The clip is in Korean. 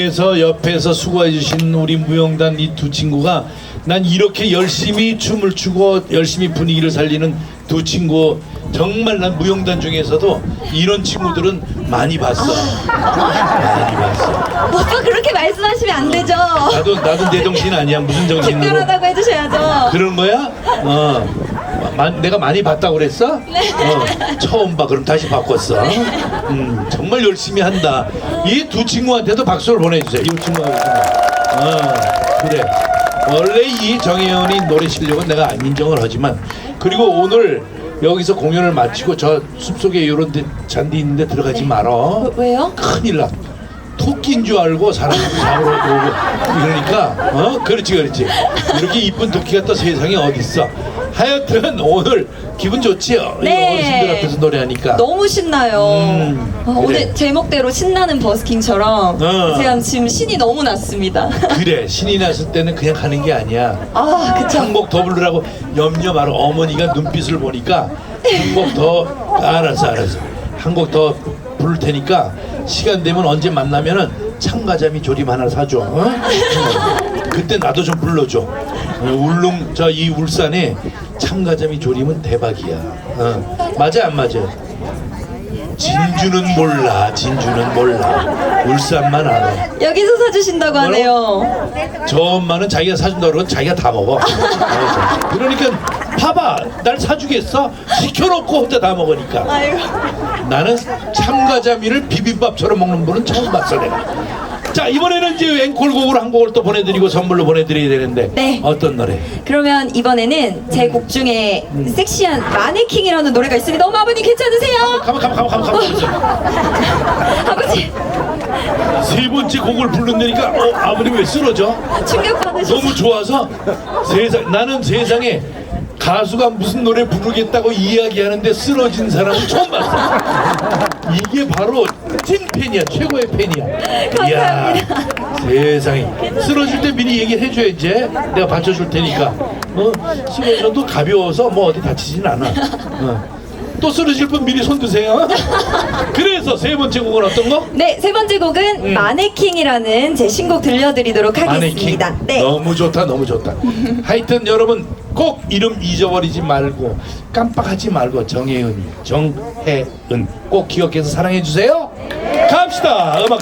그래서 옆에서 수고해 주신 우리 무용단 이 두 친구가 난 이렇게 열심히 춤을 추고 열심히 분위기를 살리는 두 친구 정말 난 무용단 중에서도 이런 친구들은 많이 봤어 많이 봤어 오빠 그렇게 말씀하시면 안 되죠. 나도 나도 내 정신 아니야 무슨 정신으로 특별하다고 해주셔야죠. 그런 거야? 어 마- 내가 많이 봤다고 그랬어? 어, 처음 봐. 그럼 다시 바꿨어. 음, 정말 열심히 한다. 이 두 친구한테도 박수를 보내주세요. 이 친구하고 어, 그래. 원래 이 정혜연이 노래 실력은 내가 안 인정을 하지만 그리고 오늘 여기서 공연을 마치고 저 숲속에 이런 데 잔디 있는데 들어가지 말어. 왜요? 큰일 나. 토끼인 줄 알고 사람이 잡으러 오고 그러니까 어 그렇지 그렇지 이렇게 이쁜 토끼가 또 세상에 어디 있어 하여튼 오늘 기분 좋지요 이 네. 어르신들 앞에서 노래하니까 너무 신나요. 음, 어, 그래. 오늘 제목대로 신나는 버스킹처럼 어. 제가 지금 신이 너무 났습니다. 그래 신이 났을 때는 그냥 가는 게 아니야 아 그쵸. 한곡 더 부르라고 염려 말어 어머니가 눈빛을 보니까 한 곡 더 알았어 알았어 한 곡 더 부를 테니까 시간 되면 언제 만나면은 참가자미 조림 하나 사줘 어? 어. 그때 나도 좀 불러줘 어, 울릉 저 이 울산에 참가자미 조림은 대박이야 어. 맞아 안 맞아 진주는 몰라 진주는 몰라 울산만 알아 여기서 사주신다고 하네요. 저 엄마는 자기가 사준다 그러면 자기가 다 먹어. 그러니까 봐봐, 날 사주겠어? 시켜놓고 혼자 다 먹으니까. 아이고. 나는 참가자미를 비빔밥처럼 먹는 분은 처음 봤어 내가. 자 이번에는 이제 앵콜곡으로 한 곡을 또 보내드리고 선물로 보내드려야 되는데 네. 어떤 노래? 그러면 이번에는 제 곡 중에 음. 섹시한 마네킹이라는 노래가 있습니다. 어머 아버님 괜찮으세요? 가만 가만 가만 가만 가만. 아버지 세 번째 곡을 부른다니까 어 아버님 왜 쓰러져? 충격 받으셨어요. 너무 좋아서 세상 나는 세상에 가수가 무슨 노래 부르겠다고 이야기하는데 쓰러진 사람은 처음 봤어. 이게 바로 찐 팬이야, 최고의 팬이야. 이야, 세상에 쓰러질 때 미리 얘기해 줘야지. 내가 받쳐줄 테니까. 어, 쓰러져도 가벼워서 뭐 어디 다치진 않아. 어. 또 쓰러질 분 미리 손 드세요. 그래서 세 번째 곡은 어떤 거? 네, 세 번째 곡은 마네킹이라는 제 신곡 들려드리도록 마네킹 하겠습니다. 네. 너무 좋다 너무 좋다 하여튼 여러분 꼭 이름 잊어버리지 말고 깜빡하지 말고 정혜은 정혜은 꼭 기억해서 사랑해 주세요 갑시다 음악